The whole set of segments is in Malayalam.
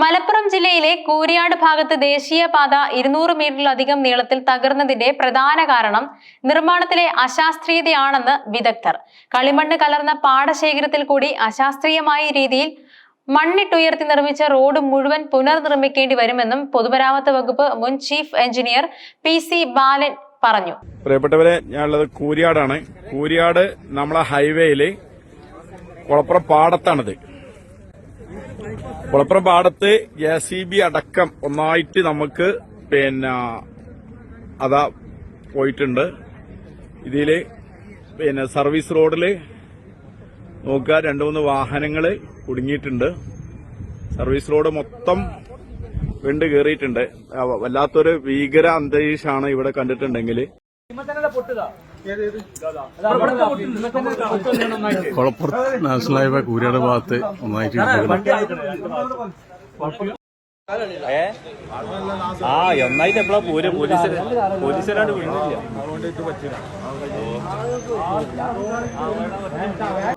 മലപ്പുറം ജില്ലയിലെ കൂരിയാട് ഭാഗത്ത് ദേശീയപാത ഇരുന്നൂറ് മീറ്ററിലധികം നീളത്തിൽ തകർന്നതിന്റെ പ്രധാന കാരണം നിർമ്മാണത്തിലെ അശാസ്ത്രീയതയാണെന്ന് വിദഗ്ധർ. കളിമണ്ണ് കലർന്ന പാടശേഖരത്തിൽ കൂടി അശാസ്ത്രീയമായ രീതിയിൽ മണ്ണിട്ടുയർത്തി നിർമ്മിച്ച റോഡ് മുഴുവൻ പുനർനിർമ്മിക്കേണ്ടി വരുമെന്നും പൊതുമരാമത്ത് വകുപ്പ് മുൻ chief engineer P C Balan പറഞ്ഞു. പ്രിയപ്പെട്ടവരെ ഞാനുള്ളത് കൂരിയാടാണ്. കൂരിയാട് നമ്മളെ ഹൈവേയിൽ കുളപ്പുറം പാടത്താണിത്. കുളപ്പുറം പാടത്ത് ജെ സി ബി അടക്കം ഒന്നായിട്ട് നമുക്ക് പിന്നെ അതാ പോയിട്ടുണ്ട്. ഇതിൽ പിന്നെ സർവീസ് റോഡിൽ നോക്കുക രണ്ടു മൂന്ന് വാഹനങ്ങൾ കുടുങ്ങിയിട്ടുണ്ട്. സർവീസ് റോഡ് മൊത്തം വെണ്ട് കയറിയിട്ടുണ്ട് വല്ലാത്തൊരു ഭീകര അന്തരീക്ഷമാണ് ഇവിടെ കണ്ടിട്ടുണ്ടെങ്കിൽ കൊളപ്പുറത്ത് നാഷണൽ ഹൈവേ കൂരിയാട് ഭാഗത്ത് ഒന്നായിട്ട് ഏ? ആ ഒന്നായിട്ട് എപ്പോഴാ പോര്? പോലീസ് പോലീസുകാരാണ്ട് വീണില്ല.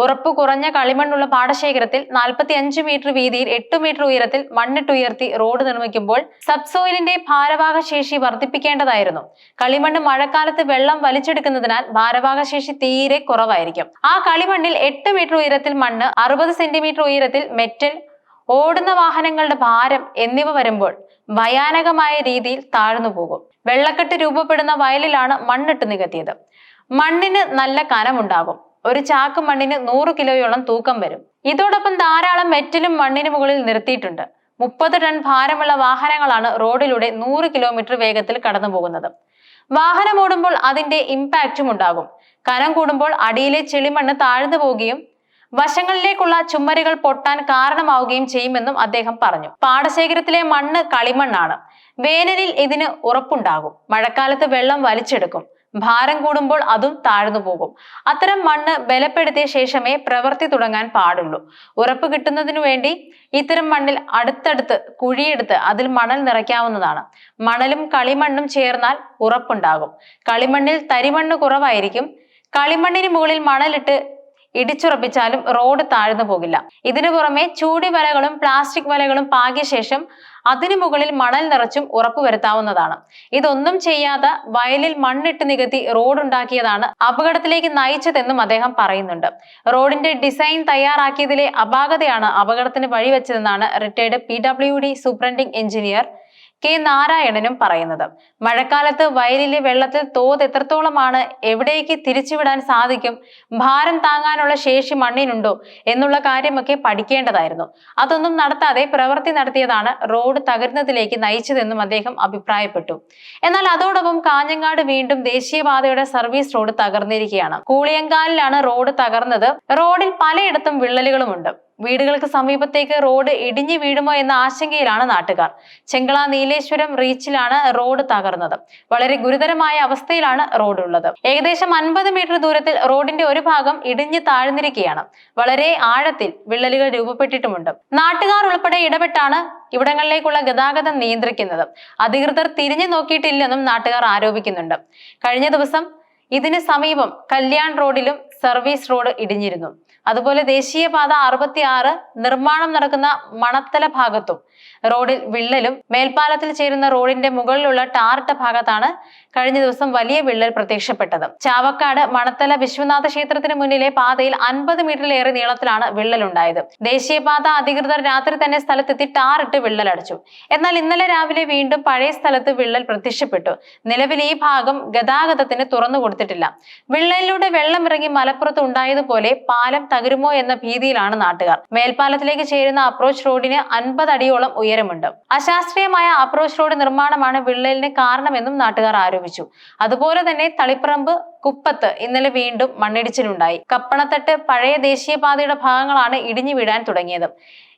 ഉറപ്പ് കുറഞ്ഞ കളിമണ്ണുള്ള പാടശേഖരത്തിൽ 45 മീറ്റർ വീതിയിൽ എട്ട് മീറ്റർ ഉയരത്തിൽ മണ്ണിട്ടുയർത്തി റോഡ് നിർമ്മിക്കുമ്പോൾ സബ്സോയിലിന്റെ ഭാരവാഹ ശേഷി വർദ്ധിപ്പിക്കേണ്ടതായിരുന്നു. കളിമണ്ണ് മഴക്കാലത്ത് വെള്ളം വലിച്ചെടുക്കുന്നതിനാൽ ഭാരവാഹ ശേഷി തീരെ കുറവായിരിക്കും. ആ കളിമണ്ണിൽ എട്ട് മീറ്റർ ഉയരത്തിൽ മണ്ണ് അറുപത് സെന്റിമീറ്റർ ഉയരത്തിൽ മെറ്റൽ ഓടുന്ന വാഹനങ്ങളുടെ ഭാരം എന്നിവ വരുമ്പോൾ ഭയാനകമായ രീതിയിൽ താഴ്ന്നു പോകും. വെള്ളക്കെട്ട് രൂപപ്പെടുന്ന വയലിലാണ് മണ്ണിട്ട് നികത്തിയത്. മണ്ണിന് നല്ല കനമുണ്ടാകും. ഒരു ചാക്ക് മണ്ണിന് നൂറ് കിലോയോളം തൂക്കം വരും. ഇതോടൊപ്പം ധാരാളം മെറ്റലും മണ്ണിന് മുകളിൽ നിർത്തിയിട്ടുണ്ട്. മുപ്പത് ടൺ ഭാരമുള്ള വാഹനങ്ങളാണ് റോഡിലൂടെ നൂറ് കിലോമീറ്റർ വേഗത്തിൽ കടന്നു പോകുന്നത് വാഹനം ഓടുമ്പോൾ അതിന്റെ ഇമ്പാക്റ്റും ഉണ്ടാകും. കനം കൂടുമ്പോൾ അടിയിലെ ചെളിമണ്ണ് താഴ്ന്നു പോവുകയും വശങ്ങളിലേക്കുള്ള ചുമരുകൾ പൊട്ടാൻ കാരണമാവുകയും ചെയ്യുമെന്നും അദ്ദേഹം പറഞ്ഞു. പാടശേഖരത്തിലെ മണ്ണ് കളിമണ്ണാണ്. വേനലിൽ ഇതിന് ഉറപ്പുണ്ടാകും. മഴക്കാലത്ത് വെള്ളം വലിച്ചെടുക്കും. ഭാരം കൂടുമ്പോൾ അതും താഴ്ന്നു പോകും. അത്തരം മണ്ണ് ബലപ്പെടുത്തിയ ശേഷമേ പ്രവൃത്തി തുടങ്ങാൻ പാടുള്ളൂ. ഉറപ്പ് കിട്ടുന്നതിനു വേണ്ടി ഇത്തരം മണ്ണിൽ അടുത്തടുത്ത് കുഴിയെടുത്ത് അതിൽ മണൽ നിറയ്ക്കാവുന്നതാണ്. മണലും കളിമണ്ണും ചേർന്നാൽ ഉറപ്പുണ്ടാകും. കളിമണ്ണിൽ തരിമണ്ണ് കുറവായിരിക്കും. കളിമണ്ണിന് മുകളിൽ മണലിട്ട് ഇടിച്ചുറപ്പിച്ചാലും റോഡ് താഴ്ന്നു പോകില്ല. ഇതിനു പുറമെ ചൂടി വലകളും പ്ലാസ്റ്റിക് വലകളും പാകിയ ശേഷം അതിനു മുകളിൽ മണൽ നിറച്ചും ഉറപ്പുവരുത്താവുന്നതാണ് ഇതൊന്നും ചെയ്യാതെ വയലിൽ മണ്ണിട്ട് നികത്തി റോഡ് ഉണ്ടാക്കിയതാണ് അപകടത്തിലേക്ക് നയിച്ചതെന്നും അദ്ദേഹം പറയുന്നുണ്ട്. റോഡിന്റെ ഡിസൈൻ തയ്യാറാക്കിയതിലെ അപാകതയാണ് അപകടത്തിന് വഴിവെച്ചതെന്നാണ് retired P W D superintending engineer K നാരായണനും പറയുന്നത്. മഴക്കാലത്ത് വയലിലെ വെള്ളത്തിൽ തോത് എത്രത്തോളമാണ്? എവിടേക്ക് തിരിച്ചുവിടാൻ സാധിക്കും? ഭാരം താങ്ങാനുള്ള ശേഷി മണ്ണിനുണ്ടോ? എന്നുള്ള കാര്യമൊക്കെ പഠിക്കേണ്ടതായിരുന്നു. അതൊന്നും നടത്താതെ പ്രവൃത്തി നടത്തിയതാണ് റോഡ് തകരുന്നതിലേക്ക് നയിച്ചതെന്നും അദ്ദേഹം അഭിപ്രായപ്പെട്ടു. എന്നാൽ അതോടൊപ്പം കാഞ്ഞങ്ങാട് വീണ്ടും ദേശീയപാതയുടെ സർവീസ് റോഡ് തകർന്നിരിക്കുകയാണ്. കൂളിയങ്കാലിലാണ് റോഡ് തകർന്നത്. റോഡിൽ പലയിടത്തും വിള്ളലുകളുമുണ്ട്. വീടുകൾക്ക് സമീപത്തേക്ക് റോഡ് ഇടിഞ്ഞു വീഴുമോ എന്ന ആശങ്കയിലാണ് നാട്ടുകാർ. ചെങ്കള നീലേശ്വരം റീച്ചിലാണ് റോഡ് തകർന്നത്. വളരെ ഗുരുതരമായ അവസ്ഥയിലാണ് റോഡ് ഉള്ളത് ഏകദേശം അൻപത് മീറ്റർ ദൂരത്തിൽ റോഡിന്റെ ഒരു ഭാഗം ഇടിഞ്ഞു താഴ്ന്നിരിക്കുകയാണ്. വളരെ ആഴത്തിൽ വിള്ളലുകൾ രൂപപ്പെട്ടിട്ടുമുണ്ട്. നാട്ടുകാർ ഉൾപ്പെടെ ഇടപെട്ടാണ് ഇവിടങ്ങളിലേക്കുള്ള ഗതാഗതം നിയന്ത്രിക്കുന്നത്. അധികൃതർ തിരിഞ്ഞു നോക്കിയിട്ടില്ലെന്നും നാട്ടുകാർ ആരോപിക്കുന്നുണ്ട്. കഴിഞ്ഞ ദിവസം ഇതിന് സമീപം കല്യാൺ റോഡിലും സർവീസ് റോഡ് ഇടിഞ്ഞിരുന്നു. അതുപോലെ ദേശീയപാത അറുപത്തി ആറ് നിർമ്മാണം നടക്കുന്ന മണത്തല ഭാഗത്തും റോഡിൽ വിള്ളലും മേൽപ്പാലത്തിൽ ചേരുന്ന റോഡിന്റെ മുകളിലുള്ള ടാറിട്ട ഭാഗത്താണ് കഴിഞ്ഞ ദിവസം വലിയ വിള്ളൽ പ്രത്യക്ഷപ്പെട്ടത്. ചാവക്കാട് മണത്തല വിശ്വനാഥ ക്ഷേത്രത്തിന് മുന്നിലെ പാതയിൽ അൻപത് മീറ്ററിലേറെ നീളത്തിലാണ് വിള്ളലുണ്ടായത്. ദേശീയപാത അധികൃതർ രാത്രി തന്നെ സ്ഥലത്തെത്തി ടാറിട്ട് വിള്ളലടച്ചു. എന്നാൽ ഇന്നലെ രാവിലെ വീണ്ടും പഴയ സ്ഥലത്ത് വിള്ളൽ പ്രത്യക്ഷപ്പെട്ടു. നിലവിൽ ഈ ഭാഗം ഗതാഗതത്തിന് തുറന്നു കൊടുത്തിട്ടില്ല വിള്ളലിലൂടെ വെള്ളം ഇറങ്ങി മലപ്പുറത്ത് ഉണ്ടായതുപോലെ പാലം തകരുമോ എന്ന ഭീതിയിലാണ് നാട്ടുകാർ. മേൽപ്പാലത്തിലേക്ക് ചേരുന്ന അപ്രോച്ച് റോഡിന് അൻപത് അടിയോളം ഉയരമുണ്ട്. അശാസ്ത്രീയമായ അപ്രോച്ച് റോഡ് നിർമ്മാണമാണ് വിള്ളലിന് കാരണമെന്നും നാട്ടുകാർ ആരോപിച്ചു. അതുപോലെ തന്നെ തളിപ്പറമ്പ് കുപ്പത്ത് ഇന്നലെ വീണ്ടും മണ്ണിടിച്ചിലുണ്ടായി. കപ്പണത്തട്ട് പഴയ ദേശീയപാതയുടെ ഭാഗങ്ങളാണ് ഇടിഞ്ഞു വീഴാൻ തുടങ്ങിയത്.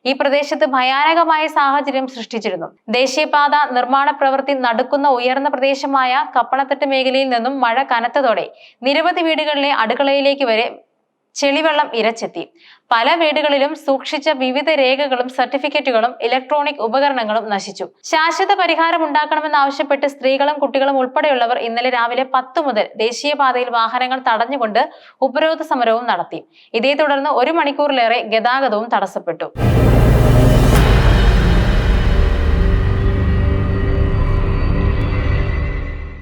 ഈ പ്രദേശത്ത് ഭയാനകമായ സാഹചര്യം സൃഷ്ടിച്ചിരുന്നു. ദേശീയപാത നിർമ്മാണ പ്രവൃത്തി നടക്കുന്ന ഉയർന്ന പ്രദേശമായ കപ്പണത്തട്ട് മേഖലയിൽ നിന്നും മഴ കനത്തതോടെ നിരവധി വീടുകളിലെ അടുക്കളയിലേക്ക് വരെ ചെളിവെള്ളം ഇരച്ചെത്തി. പല വീടുകളിലും സൂക്ഷിച്ച വിവിധ രേഖകളും സർട്ടിഫിക്കറ്റുകളും ഇലക്ട്രോണിക് ഉപകരണങ്ങളും നശിച്ചു. ശാശ്വത പരിഹാരം ഉണ്ടാക്കണമെന്നാവശ്യപ്പെട്ട് സ്ത്രീകളും കുട്ടികളും ഉൾപ്പെടെയുള്ളവർ ഇന്നലെ രാവിലെ പത്ത് മുതൽ ദേശീയപാതയിൽ വാഹനങ്ങൾ തടഞ്ഞുകൊണ്ട് ഉപരോധ സമരവും നടത്തി. ഇതേ തുടർന്ന് ഒരു മണിക്കൂറിലേറെ ഗതാഗതവും തടസ്സപ്പെട്ടു.